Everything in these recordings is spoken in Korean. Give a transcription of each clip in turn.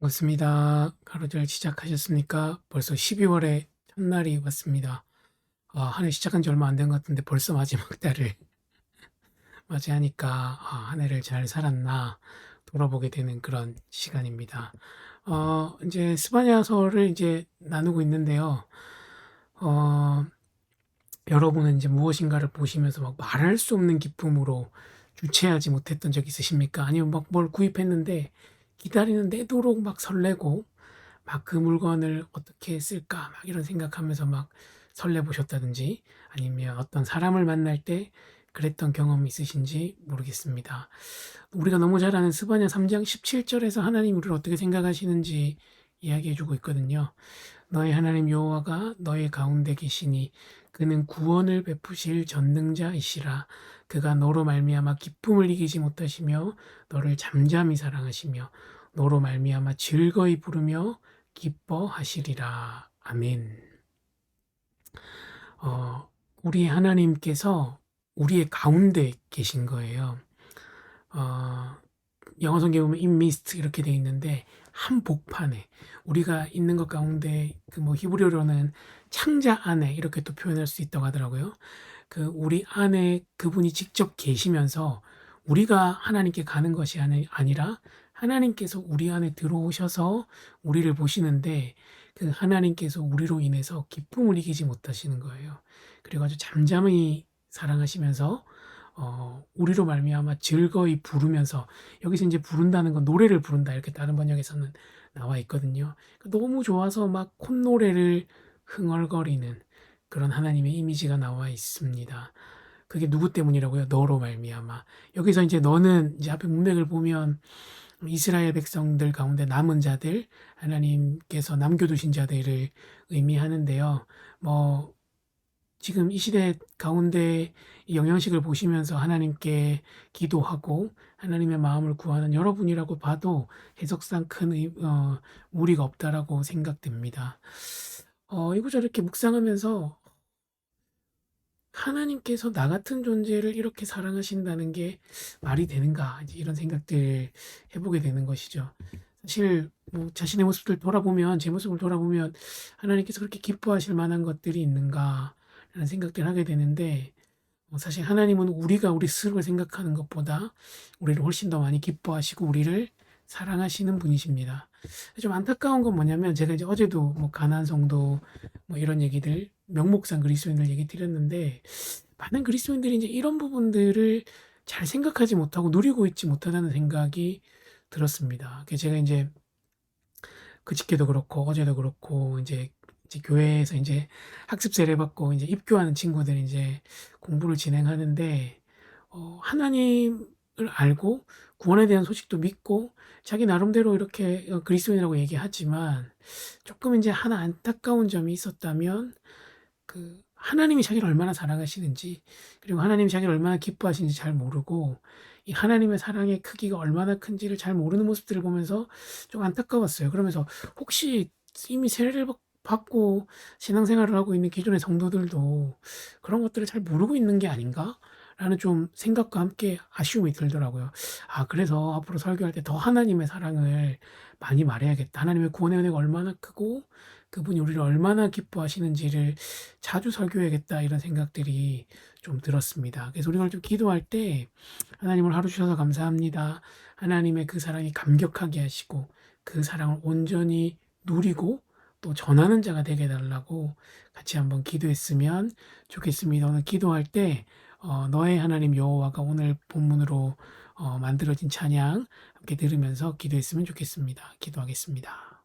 반갑습니다. 하루를 시작하셨습니까? 벌써 12월의 첫날이 왔습니다. 아, 한해 시작한 지 얼마 안 된 것 같은데 벌써 마지막 달을 맞이하니까 아, 한 해를 잘 살았나 돌아보게 되는 그런 시간입니다. 어, 이제 스바냐서를 이제 나누고 있는데요. 어, 여러분은 이제 무엇인가를 보시면서 막 말할 수 없는 기쁨으로 주체하지 못했던 적 있으십니까? 아니면 막 뭘 구입했는데 기다리는 내도록 막 설레고 막 그 물건을 어떻게 쓸까 막 이런 생각하면서 막 설레 보셨다든지 아니면 어떤 사람을 만날 때 그랬던 경험이 있으신지 모르겠습니다. 우리가 너무 잘 아는 스바냐 3장 17절에서 하나님 우리를 어떻게 생각하시는지 이야기해 주고 있거든요. 너의 하나님 여호와가 너의 가운데 계시니 그는 구원을 베푸실 전능자이시라 그가 너로 말미암아 기쁨을 이기지 못하시며 너를 잠잠히 사랑하시며 너로 말미암아 즐거이 부르며 기뻐하시리라 아멘. 어, 우리 하나님께서 우리의 가운데 계신 거예요. 어, 영어 성경에 보면 in midst 이렇게 돼 있는데 한 복판에 우리가 있는 것 가운데 그 뭐 히브리어로는 창자 안에 이렇게 또 표현할 수 있다고 하더라고요. 그 우리 안에 그분이 직접 계시면서 우리가 하나님께 가는 것이 아니- 아니라 하나님께서 우리 안에 들어오셔서 우리를 보시는데 그 하나님께서 우리로 인해서 기쁨을 이기지 못하시는 거예요. 아주 잠잠히 사랑하시면서 어, 우리로 말미암아 즐거이 부르면서 여기서 이제 부른다는 건 노래를 부른다 이렇게 다른 번역에서는 나와 있거든요. 너무 좋아서 막 콧노래를 흥얼거리는 그런 하나님의 이미지가 나와 있습니다. 그게 누구 때문이라고요? 너로 말미암아. 여기서 이제 너는 이제 앞에 문맥을 보면 이스라엘 백성들 가운데 남은 자들, 하나님께서 남겨두신 자들을 의미하는데요. 뭐 지금 이 시대 가운데 이 영양식을 보시면서 하나님께 기도하고 하나님의 마음을 구하는 여러분이라고 봐도 해석상 큰 의, 어, 무리가 없다라고 생각됩니다. 어, 이거 저렇게 이렇게 묵상하면서 하나님께서 나 같은 존재를 이렇게 사랑하신다는 게 말이 되는가 이런 생각들 해보게 되는 것이죠. 사실 뭐 자신의 모습을 돌아보면 제 모습을 돌아보면 하나님께서 그렇게 기뻐하실 만한 것들이 있는가 라는 생각들 하게 되는데 어, 사실 하나님은 우리가 우리 스스로를 생각하는 것보다 우리를 훨씬 더 많이 기뻐하시고 우리를 사랑하시는 분이십니다. 좀 안타까운 건 뭐냐면 제가 이제 어제도 뭐 가난 성도 뭐 이런 얘기들 명목상 그리스도인들 얘기 드렸는데 많은 그리스도인들이 이제 이런 부분들을 잘 생각하지 못하고 누리고 있지 못하다는 생각이 들었습니다. 제가 이제 그집게도 그렇고 어제도 그렇고 이제 이제 교회에서 이제 학습 세례 받고 이제 입교하는 친구들이 이제 공부를 진행하는데 어, 하나님을 알고 구원에 대한 소식도 믿고 자기 나름대로 이렇게 어, 그리스도인이라고 얘기하지만 조금 이제 하나 안타까운 점이 있었다면 그 하나님이 자기를 얼마나 사랑하시는지 그리고 하나님이 자기를 얼마나 기뻐하시는지 잘 모르고 이 하나님의 사랑의 크기가 얼마나 큰지를 잘 모르는 모습들을 보면서 좀 안타까웠어요. 그러면서 혹시 이미 세례를 받고 신앙생활을 하고 있는 기존의 성도들도 그런 것들을 잘 모르고 있는 게 아닌가? 라는 좀 생각과 함께 아쉬움이 들더라고요. 아, 그래서 앞으로 설교할 때 더 하나님의 사랑을 많이 말해야겠다. 하나님의 구원의 은혜가 얼마나 크고 그분이 우리를 얼마나 기뻐하시는지를 자주 설교해야겠다. 이런 생각들이 좀 들었습니다. 그래서 우리가 좀 기도할 때 하나님을 하루 주셔서 감사합니다. 하나님의 그 사랑이 감격하게 하시고 그 사랑을 온전히 누리고 또 전하는 자가 되게 해달라고 같이 한번 기도했으면 좋겠습니다. 오늘 기도할 때 어, 너의 하나님 여호와가 오늘 본문으로 어, 만들어진 찬양 함께 들으면서 기도했으면 좋겠습니다. 기도하겠습니다.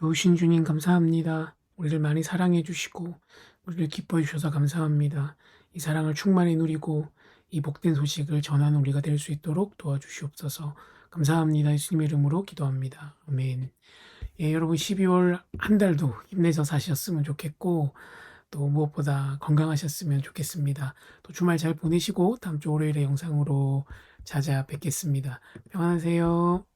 좋으신 주님 감사합니다. 우리를 많이 사랑해 주시고 우리를 기뻐해 주셔서 감사합니다. 이 사랑을 충만히 누리고 이 복된 소식을 전하는 우리가 될 수 있도록 도와주시옵소서. 감사합니다. 예수님의 이름으로 기도합니다. 아멘. 예, 여러분 12월 한 달도 힘내서 사셨으면 좋겠고 또 무엇보다 건강하셨으면 좋겠습니다. 또 주말 잘 보내시고 다음 주 월요일에 영상으로 찾아뵙겠습니다. 평안하세요.